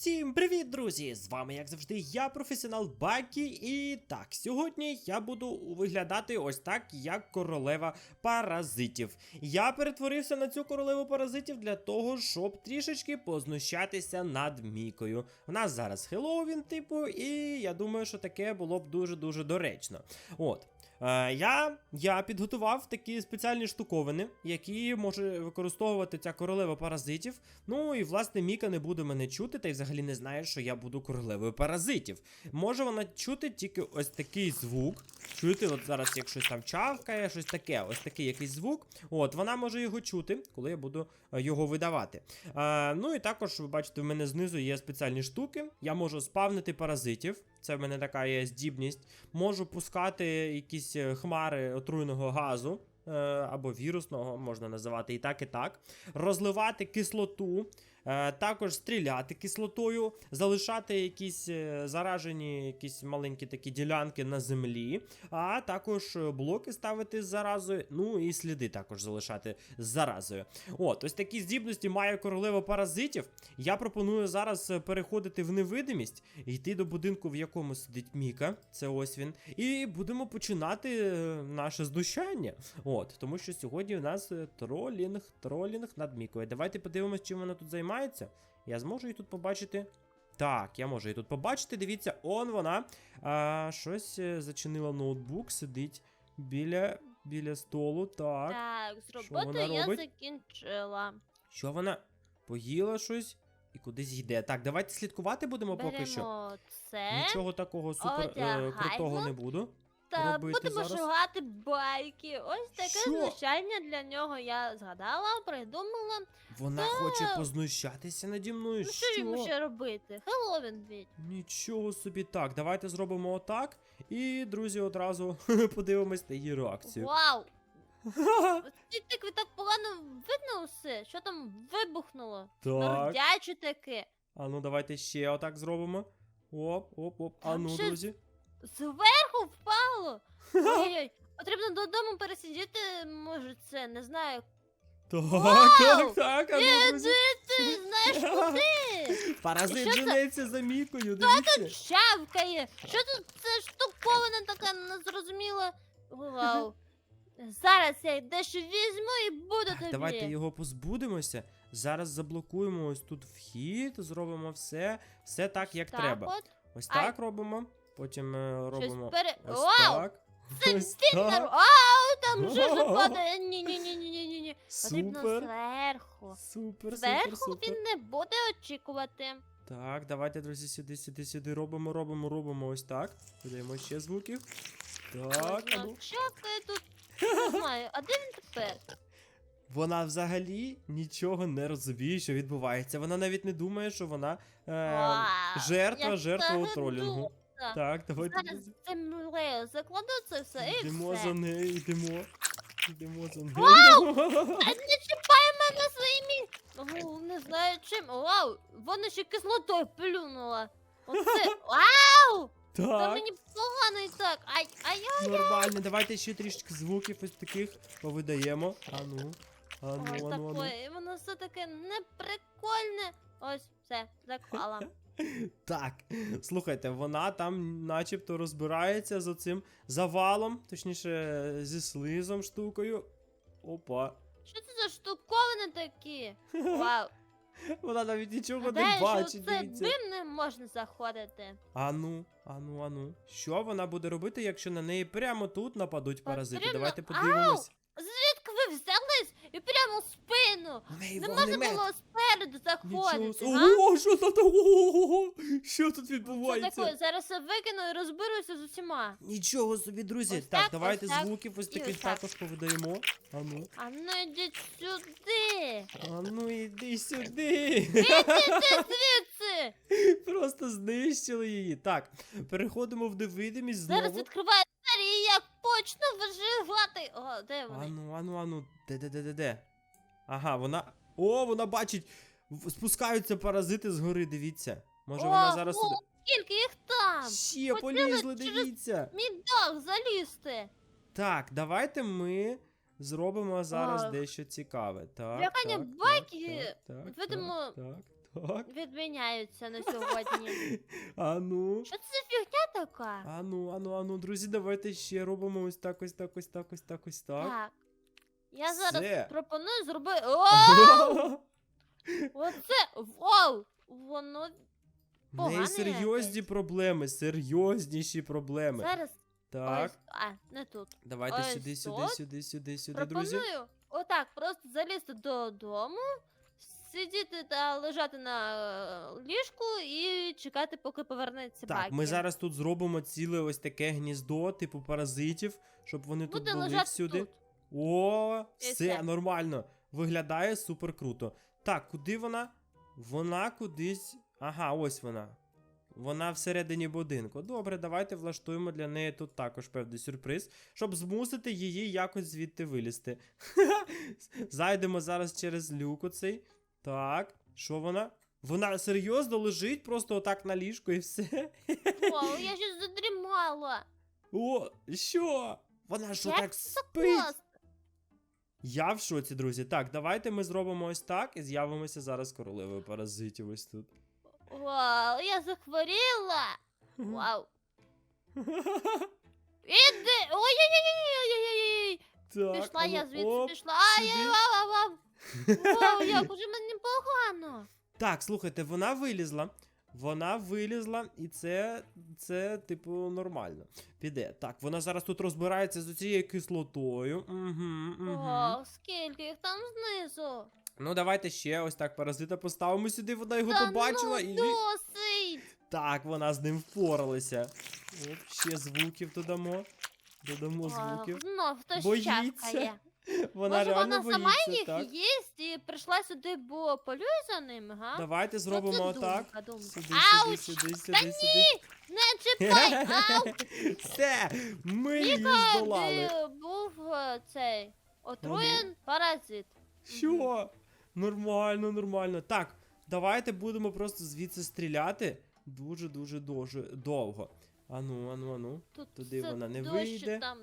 Всім привіт, друзі! З вами, як завжди, я, професіонал Бакі, і так, сьогодні я буду виглядати ось так, як королева паразитів. Я перетворився на цю королеву паразитів для того, щоб трішечки познущатися над Мікою. У нас зараз Хеллоуін, типу, і я думаю, що таке було б дуже-дуже доречно. От. Е, я, я підготував такі спеціальні штуковини, які може використовувати ця королева паразитів. Ну і власне Міка не буде мене чути, та й взагалі не знає, що я буду королевою паразитів. Може вона чути тільки ось такий звук. Чуєте, от зараз як щось там чавкає, щось таке, ось такий якийсь звук. От, вона може його чути, коли я буду е, його видавати. Е, ну і також, ви бачите, в мене знизу є спеціальні штуки. Я можу спавнити паразитів. Це в мене така є здібність. Можу пускати якісь е, хмари отруйного газу. е, Або вірусного можна називати і так, і так. Розливати кислоту, також стріляти кислотою, залишати якісь е, заражені, якісь маленькі такі ділянки на землі, а також е, блоки ставити з заразою, ну і сліди також залишати з заразою. От, ось такі здібності має королева паразитів. Я пропоную зараз е, переходити в невидимість, йти до будинку, в якому сидить Міка. Це ось він. І будемо починати е, наше знущання. От, тому що сьогодні у нас е, тролінг, тролінг над Мікою. Давайте подивимось, чим вона тут займається. Я зможу її тут побачити. Так, я можу її тут побачити. Дивіться, он вона. А, щось е, зачинила ноутбук, сидить біля, біля столу. Так. Так, з вона я закінчила. Що вона поїла щось і кудись йде. Так, давайте слідкувати будемо поки що. Це Нічого такого супер е, крутого не буду. Та робити будемо зараз? шукати байки. Ось таке Що? знущання для нього я згадала, придумала. Вона хоче познущатися наді мною. Ну що йому ще робити? Хеллоуін ведь. Нічого собі так. Давайте зробимо отак. І, друзі, одразу подивимось на її реакцію. Вау! Ти так, так погано видно все, що там вибухнуло. Так. Смердяче таке. А ну давайте ще отак зробимо. Оп, оп, оп. А Там ну, ще друзі. Зверху впало. Ой-ой, потрібно додому пересидіти, може це, не знаю. Так, так, так. А ну, Іди ти знаєш куди? Паразит Що це? женеться за мікою, дивіться. Чавкає. Що тут це штуковина така незрозуміла? Вау. Зараз я дещо візьму і буду тобі. Давайте його позбудемося. Зараз заблокуємо ось тут вхід, зробимо все, все так, як так треба. От. Ось Ай. так робимо. Потім е, робимо пере... ось Вау! так. Це ось так. там вже падає. Ні, ні, ні, ні, ні, ні, ні. Потрібно Супер. зверху. Супер, супер, Зверху супер. він не буде очікувати. Так, давайте, друзі, сюди, сюди, сюди. Робимо, робимо, робимо ось так. Додаємо ще звуків. Так, а ну. Чавкає тут. Не знаю, а де він тепер? Вона взагалі нічого не розуміє, що відбувається. Вона навіть не думає, що вона е, Вау, жертва, жертва у тролінгу. Так, давайте. Зараз землею закладу це все і Йдемо все. за нею, йдемо. Йдемо за нею. А не чіпай мене своїми. О, не знаю чим. Вау, вона ще кислотою плюнула. Оце. Вау! Та Так, мені погано і так. Ай, ай, ай. нормально. Давайте ще трішки звуків ось таких повидаємо. Ану. Ану, Ой, ану, ану. такое, воно все таке неприкольне. Ось, все, заклала. Так, слухайте, вона там начебто розбирається з оцим завалом, точніше, зі слизом штукою. Опа. Що це за штуковини такі? Вау. Вона навіть нічого не бачить. це дивіться. дим не можна заходити. Ану, ану, ану. Що вона буде робити, якщо на неї прямо тут нападуть паразити? Потрібно- Давайте подивимось. Взялись і прямо в спину? Неї Не можна вогнемет. було спереду Нічого. заходити. Ого, що тут? Ого, що тут Що відбувається? Зараз я викину і розберуся з усіма. Нічого собі, друзі. Ось так, так, давайте ось так звуків ось і таких ось так. також повидаємо. А ну йдіть сюди. Ану, іди сюди. Звідси. Просто знищили її. Так, переходимо в невидимість знову. Зараз відкриваю двері і я почну виживати. О, де вони? Ану, ану, ану. Де, де, де, де, де? Ага, вона. О, вона бачить. Спускаються паразити згори, дивіться. Може вона зараз о, сюди. Скільки їх там? Ще хотіли полізли, через- дивіться. Мій дах залізти. Так, давайте ми зробимо зараз Ох. дещо цікаве. Так. Лякання так, байки. Так, так, Видимо, так, Так. відміняються на сьогодні. А ну. Що це така? А ну, а ну, а ну, друзі, давайте ще робимо ось так, ось так, ось так, ось так, ось так. Так. Я Все. зараз пропоную зробити. О! Оце! Вау! Воно В неї серйозні якесь. проблеми, серйозніші проблеми. зараз. Так, Ось. А, не тут. давайте ось сюди, сюди, тут. сюди, сюди, сюди, друзі. Пропоную отак, просто залізти додому, сидіти та лежати на е, ліжку і чекати, поки повернеться Так, Бакі. ми зараз тут зробимо ціле ось таке гніздо, типу паразитів, щоб вони тут були всюди. тут. О, все все. нормально. Виглядає супер круто. Так, куди вона? Вона кудись. Ага, ось вона. Вона всередині будинку. Добре, давайте влаштуємо для неї тут також певний сюрприз, щоб змусити її якось звідти вилізти. Зайдемо зараз через люк оцей. Так, що вона? Вона серйозно лежить просто отак на ліжку і все. Вау, я щось задрімала. О, що? Вона що так спить? Я в шоці, друзі. Так, давайте ми зробимо ось так і з'явимося зараз королевою паразитів ось тут. Вау, я захворіла. Вау. Іди! Ой-ой-ой-ой-ой-ой-ой! Так, Пішла ну, я звідси, оп, пішла. Ай, сюди. вау, вау, вау. Вау, як уже мені погано. Так, слухайте, вона вилізла. Вона вилізла, і це, це, типу, нормально. Піде. Так, вона зараз тут розбирається з цією кислотою. Угу, угу. Вау, скільки їх там знизу. Ну, давайте ще ось так паразита поставимо сюди, вона його Та побачила ну, і. досить. Так, вона з ним впоралася. Оп, ще звуків додамо. Додамо звуків. Знов хтось Боїться. чавкає. Вона Може, реально вона сама боїться, їх так. їсть і прийшла сюди, бо полює за ними, га? Давайте Ну, зробимо це отак. думка, думка. Сюди, Ауч! сюди, сюди, сюди, Та сюди. Не чіпай! Ау! Все, ми її здолали. Де був е, цей отруєн паразит. Що? Нормально, нормально. Так, давайте будемо просто звідси стріляти дуже-дуже дуже довго. Ану, ану, ану. Тут Туди все вона не дощі вийде. Там.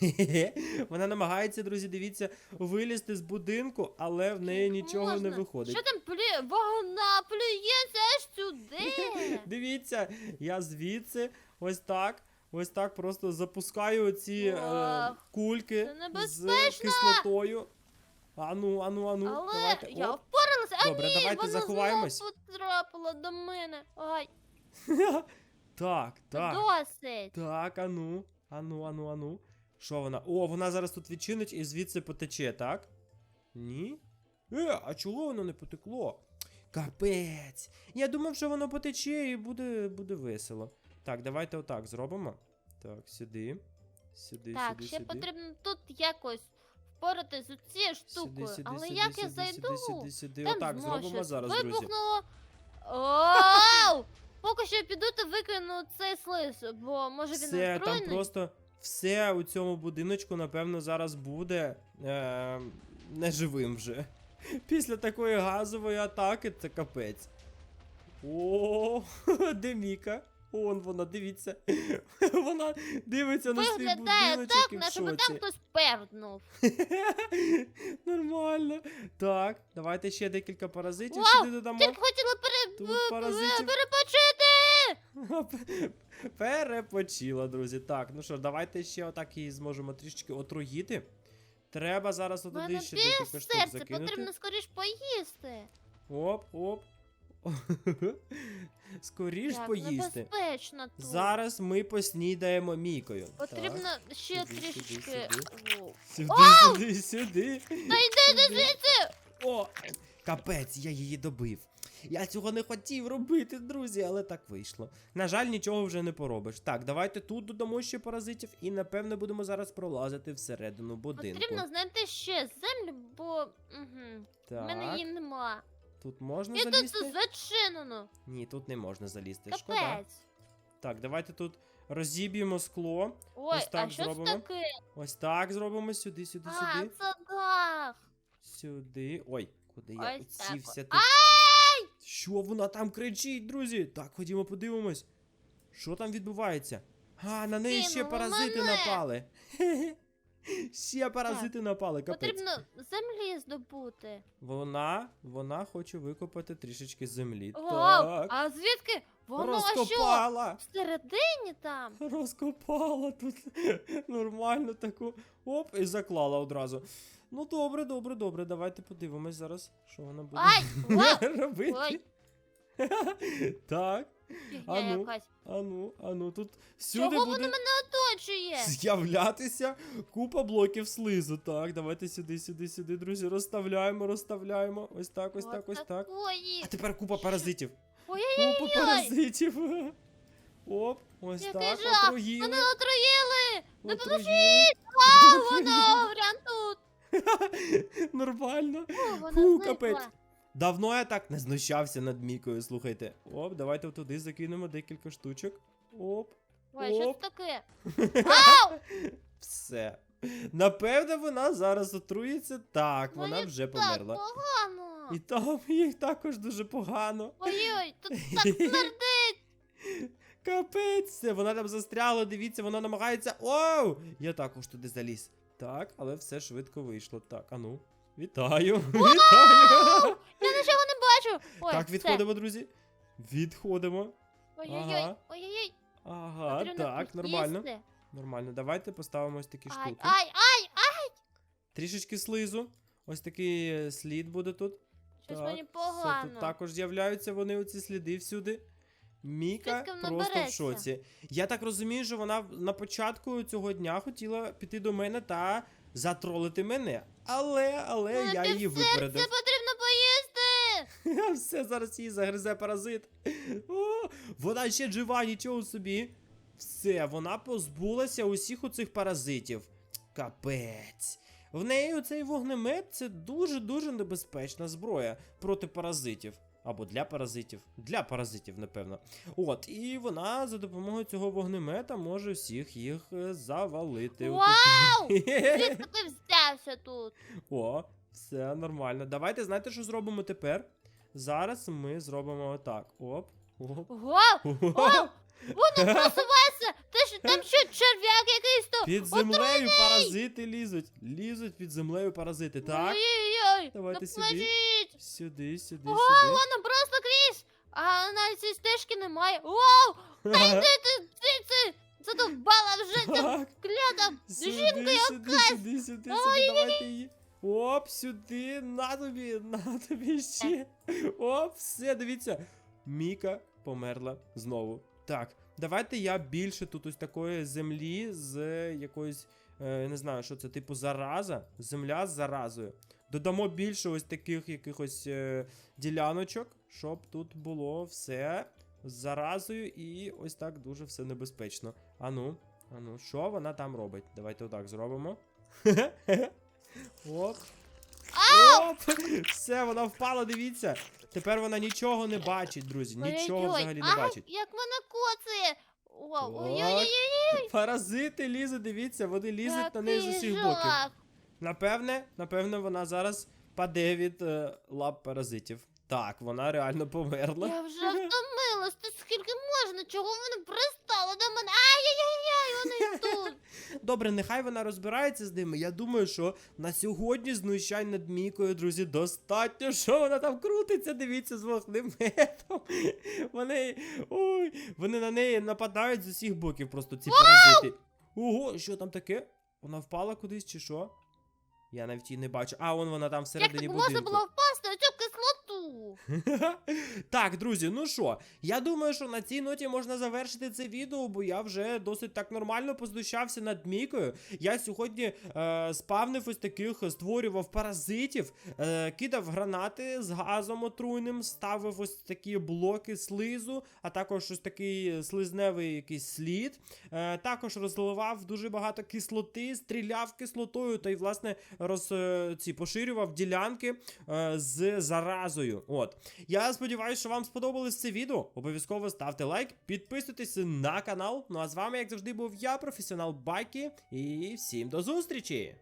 Вона намагається, друзі, дивіться, вилізти з будинку, але в неї Як нічого не виходить. Що там плює? Вона плюється аж сюди. Дивіться, я звідси ось так. Ось так просто запускаю оці е, Ох, кульки це з небезпечно. кислотою. Ану, ану, ану. Але давайте. я Оп. впоралася. А Добре, ні, давайте вона заховаємось. знов потрапила до мене. Ай, так, так. досить. Так, ану, ану, ану, ану. Що вона? О, вона зараз тут відчинить і звідси потече, так? Ні? Е, а чого воно не потекло? Капець. Я думав, що воно потече і буде, буде весело. Так, давайте отак зробимо. Так, сюди. Сюди, Так, сюди, ще сюди. потрібно тут якось впоратись з цією штукою. Сюди, сюди, Але сюди, як сюди, я зайду? Сюди, сюди, сюди. Там Отак зробимо щось зараз, друзі. вибухнуло. Оу! Поки що я піду та викину цей слиз, бо може він Все, там просто все у цьому будиночку, напевно, зараз буде е, неживим вже. Після такої газової атаки це капець. О, де Міка? Он вона, дивіться. Вона дивиться на свій Виглядає будиночок так, і в наче там хтось перднув. Нормально. Так, давайте ще декілька паразитів Вау, сюди додамо. Тільки хотіла пере... Тут паразитів. перепочити! Перепочила, друзі. Так, ну що, давайте ще отак її зможемо трішечки отруїти. Треба зараз У отуди ще декілька штук серце, закинути. потрібно скоріш поїсти. Оп, оп. Скоріш Як поїсти. небезпечно тут. Зараз ми поснідаємо мікою. Потрібно Так, ще сюди, трішечки. Сюди, сюди, сюди. Та йди звідси! О, капець, я її добив. Я цього не хотів робити, друзі, але так вийшло. На жаль, нічого вже не поробиш. Так, давайте тут додамо ще паразитів і напевно будемо зараз пролазити всередину будинку. Потрібно знайти ще землю, бо угу. в мене Так, її нема. Тут можна І тут залізти? зачинено. Ні, тут не можна залізти. Шкода. Капець. Так, давайте тут розіб'ємо скло. Ой, Ось так а що зробимо. це таке? Ось так зробимо сюди, сюди, А, сюди. це дах. Сюди. Ой, куди я Ось так підсівся от. тут. Що вона там кричить, друзі? Так, ходімо подивимось. Що там відбувається? А, на неї ще паразити мене. напали. Хе-хе. Ще паразити напали, капець. Потрібно землі здобути. Вона, вона хоче викопати трішечки землі. Вау! Так. А звідки? Воно що? Розкопала. Всередині там? Розкопала тут нормально таку. Оп, і заклала одразу. Ну добре, добре, добре. Давайте подивимось зараз, що вона буде Ай! Робити. Ой. так, Фігня Ану, якась. ану, ану, тут всюди Чого буде воно мене оточує? з'являтися купа блоків слизу. Так, давайте сюди, сюди, сюди, друзі. Розставляємо, розставляємо. Ось так, ось так, ось так. Отакої. А тепер купа паразитів. Ой-ой-ой, Купа паразитів. Оп, ось який так, жах! отруїли. Мене отруїли! отруїли. А, воно прям тут! Нормально. О, вона Фу, зникла. капець. Давно я так не знущався над Мікою, слухайте. Оп, давайте туди закинемо декілька штучок. Оп, Ой, що це таке? Ау! все. Напевне, вона зараз отруїться. Так, вона Мені вже Так померла. погано. І там їх також дуже погано. Ой-ой, тут так смердить. Капець, вона там застряла, дивіться, вона намагається. Оу! Я також туди заліз. Так, але все швидко вийшло. Так, ану. Вітаю! Вітаю! Бачу. Ой, Так, відходимо, друзі. Відходимо. Ой-ой-ой, Ага. ой-ой-ой. Ага, Потрібно так, нормально. поїсти. Нормально. Давайте поставимо ось такі Ай, штуки. ай, ай, ай. Трішечки слизу. Ось такий е, слід буде тут. Щось так, мені все, погано. тут також з'являються вони оці сліди всюди. Міка Звідки вона просто в береться? шоці. Я так розумію, що вона на початку цього дня хотіла піти до мене та затролити мене. Але, але Але я ти її все, випередив. Це потрібно поїсти. Все зараз її загризе паразит. О, вона ще жива, нічого собі. Все, вона позбулася усіх оцих паразитів. Капець. В неї оцей вогнемет це дуже-дуже небезпечна зброя проти паразитів. Або для паразитів. Для паразитів, напевно. От, і вона за допомогою цього вогнемета може всіх їх е, завалити. Вау! Звідки ти взявся тут? о, все нормально. Давайте знаєте, що зробимо тепер? Зараз ми зробимо отак. Оп. Оп. Вау! Оп. Воно просувається! Ти ж там що, черв'як якийсь то? Під землею паразити лізуть. Лізуть під землею паразити. Так. Ой-ой-ой! Давайте сюди. допоможіть! Сюди, сюди, Ого, сюди. воно просто крізь! А навіть цієї стежки немає. Вау! Та йди ти звідси! Задовбала вже ця Так. клята Сюди, жінка сюди, сюди, сюди, сюди, давайте її. Оп, сюди, на тобі, на тобі ще. Оп, все, дивіться. Міка померла знову. Так, давайте я більше тут ось такої землі з якоюсь, е, не знаю, що це, типу зараза. Земля з заразою. Додамо більше ось таких якихось е, діляночок, щоб тут було все з заразою і ось так дуже все небезпечно. Ану, ану, що вона там робить? Давайте отак зробимо. Оп. Оп! Все, вона впала, дивіться. Тепер вона нічого не бачить, друзі. Нічого Ой-ой-ой. взагалі не бачить. як вона коцає! Вау, Так. ой-ой-ой, Паразити лізуть, дивіться, вони лізуть на неї з який усіх жах. боків. Напевне, напевне, вона зараз паде від е, лап паразитів. Так, вона реально померла. Я вже втомилась, ти скільки можна, чого вони пристали до мене? Ай-яй-яй, вони тут. Добре, нехай вона розбирається з ними. Я думаю, що на сьогодні знущань над Мікою, друзі, достатньо. Що вона там крутиться, дивіться з вогнеметом. Вони. Ой, вони на неї нападають з усіх боків, просто ці паразити. Ого, що там таке? Вона впала кудись чи що? Я навіть її не бачу. А, вон вона там Як всередині так будинку. можна було впасти так, друзі, ну що, я думаю, що на цій ноті можна завершити це відео, бо я вже досить так нормально познущався над Мікою. Я сьогодні е, спавнив ось таких, створював паразитів, е, кидав гранати з газом отруйним, ставив ось такі блоки слизу, а також ось такий слизневий якийсь слід. Е, також розливав дуже багато кислоти, стріляв кислотою та й, власне, роз, е, ці, поширював ділянки е, з заразою. От. Я сподіваюся, що вам сподобалось це відео. Обов'язково ставте лайк, підписуйтесь на канал. Ну а з вами, як завжди, був я, професіонал Бакі, і всім до зустрічі!